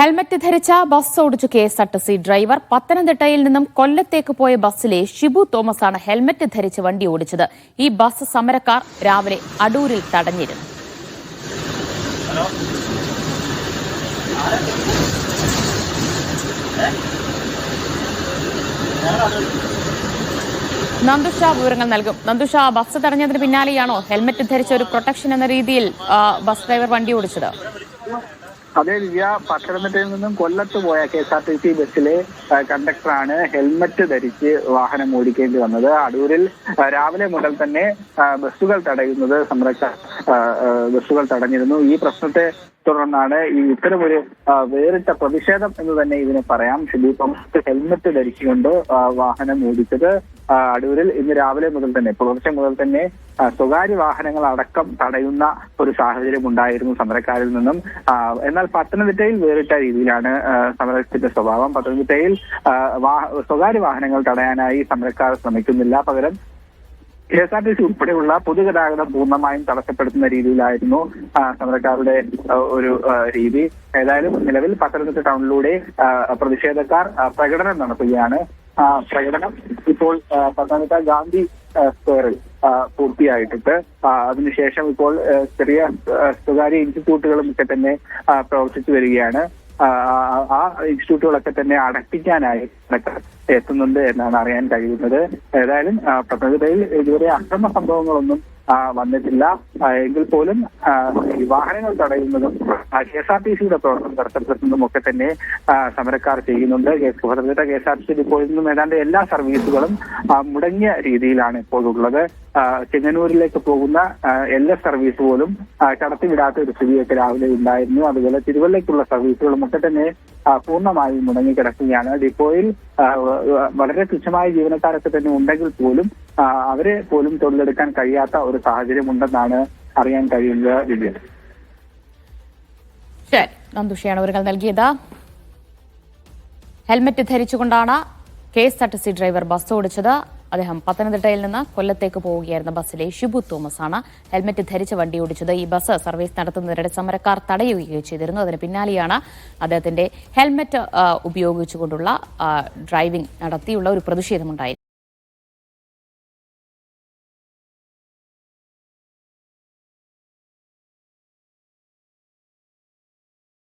Helmet ധരിച്ച bus ഓടിച്ചു K S R T C driver പത്തനംതിട്ടയിൽ നിന്നും കൊല്ലത്തേക്ക് പോയ ബസ്സിലെ ഷിബു തോമസ് ആണ് ഹെൽമറ്റ് ധരിച്ച് വണ്ടി ഓടിച്ചത്. ഈ ബസ് സമരക്കാർ രാവിലെ അടൂരിൽ തടഞ്ഞിരുന്നു. നന്ദുഷ വിവരങ്ങൾ നൽകും. നന്ദുഷ ബസ് തടഞ്ഞതിന് പിന്നാലെയാണോ ഹെൽമറ്റ് ധരിച്ച ഒരു പ്രൊട്ടക്ഷൻ എന്ന രീതിയിൽ ബസ് ഡ്രൈവർ വണ്ടി ഓടിച്ചത്? അതേ ദിവ്യ പത്തനംതിട്ടയിൽ നിന്നും കൊല്ലത്ത് പോയ K S R T C ബസ്സിലെ കണ്ടക്ടറാണ് ഹെൽമറ്റ് ധരിച്ച് വാഹനം ഓടിക്കേണ്ടി വന്നത്. അടൂരിൽ രാവിലെ മുതൽ തന്നെ ബസ്സുകൾ തടയുന്നത് ആ, ബസ്സുകൾ തടഞ്ഞിരുന്നു. ഈ പ്രശ്നത്തെ തുടർന്നാണ് ഈ ഇത്തരമൊരു വേറിട്ട പ്രതിഷേധം എന്ന് തന്നെ ഇതിനെ പറയാം. തോമസ് ഹെൽമറ്റ് ധരിച്ചുകൊണ്ട് വാഹനം ഓടിച്ചത് അടൂരിൽ ഇന്ന് രാവിലെ മുതൽ തന്നെ പുലർച്ചെ മുതൽ തന്നെ സ്വകാര്യ വാഹനങ്ങൾ അടക്കം തടയുന്ന ഒരു സാഹചര്യം ഉണ്ടായിരുന്നു സമരക്കാരിൽ നിന്നും. എന്നാൽ പത്തനംതിട്ടയിൽ വേറിട്ട രീതിയിലാണ് സമരത്തിന്റെ സ്വഭാവം. പത്തനംതിട്ടയിൽ സ്വകാര്യ വാഹനങ്ങൾ തടയാനായി സമരക്കാർ ശ്രമിക്കുന്നില്ല. പകരം K S R T C ഉൾപ്പെടെയുള്ള പൊതുഗതാഗതം പൂർണമായും തടസ്സപ്പെടുത്തുന്ന രീതിയിലായിരുന്നു സമരക്കാരുടെ ഒരു രീതി. ഏതായാലും നിലവിൽ പത്തനംതിട്ട ടൗണിലൂടെ പ്രതിഷേധക്കാർ പ്രകടനം നടത്തുകയാണ്. പ്രകടനം ഇപ്പോൾ പത്തനംതിട്ട ഗാന്ധി സ്ക്വയറിൽ പൂർത്തിയായിട്ടുണ്ട്. അതിനുശേഷം ഇപ്പോൾ ചെറിയ സ്വകാര്യ ഇൻസ്റ്റിറ്റ്യൂട്ടുകളും ഒക്കെ തന്നെ പ്രവർത്തിച്ചു വരികയാണ്. ആ, ഇൻസ്റ്റിറ്റ്യൂട്ടുകളൊക്കെ തന്നെ അടപ്പിക്കാനായി എത്തുന്നുണ്ട് എന്നാണ് അറിയാൻ കഴിയുന്നത്. ഏതായാലും പ്രത്യേകതയിൽ ഇതുവരെ അക്രമ സംഭവങ്ങളൊന്നും വന്നിട്ടില്ല. എങ്കിൽ പോലും ഈ വാഹനങ്ങൾ തടയുന്നതും കെ എസ് ആർ ടി സിയുടെ പ്രവർത്തനം തടസ്സപ്പെടുത്തുന്നതും ഒക്കെ തന്നെ സമരക്കാർ ചെയ്യുന്നുണ്ട്. Pathanamthitta K S R T C ഡിപ്പോയിൽ നിന്നും ഏതാണ്ട് എല്ലാ സർവീസുകളും മുടങ്ങിയ രീതിയിലാണ് ഇപ്പോൾ ഉള്ളത്. ആ, ചെങ്ങന്നൂരിലേക്ക് പോകുന്ന എല്ലാ സർവീസ് പോലും കടത്തിവിടാത്ത ഒരു സ്ഥിതിയൊക്കെ രാവിലെ ഉണ്ടായിരുന്നു. അതുപോലെ തിരുവല്ലയ്ക്കുള്ള സർവീസുകളും ഒക്കെ തന്നെ പൂർണമായും മുടങ്ങിക്കിടക്കുകയാണ്. ഡിപ്പോയിൽ വളരെ തുച്ഛമായ ജീവനക്കാരൊക്കെ തന്നെ ഉണ്ടെങ്കിൽ പോലും അവരെ പോലും തൊഴിലെടുക്കാൻ കഴിയാത്ത ഒരു സാഹചര്യം ഉണ്ടെന്നാണ് അറിയാൻ കഴിയുന്നത് Divya helmet ധരിച്ചുകൊണ്ടാണ് K S R T C driver bus ഓടിച്ചത്. അദ്ദേഹം പത്തനംതിട്ടയിൽ നിന്ന് കൊല്ലത്തേക്ക് പോവുകയായിരുന്ന ബസ്സിലെ ഷിബു തോമസ് ആണ് ഹെൽമറ്റ് ധരിച്ച വണ്ടി ഓടിച്ചത്. ഈ ബസ് സർവീസ് നടത്തുന്നതിനിടെ സമരക്കാർ തടയുകയും ചെയ്തിരുന്നു. അതിന് പിന്നാലെയാണ് അദ്ദേഹത്തിന്റെ ഹെൽമറ്റ് ഉപയോഗിച്ചുകൊണ്ടുള്ള ഡ്രൈവിംഗ് നടത്തിയുള്ള ഒരു പ്രതിഷേധമുണ്ടായത്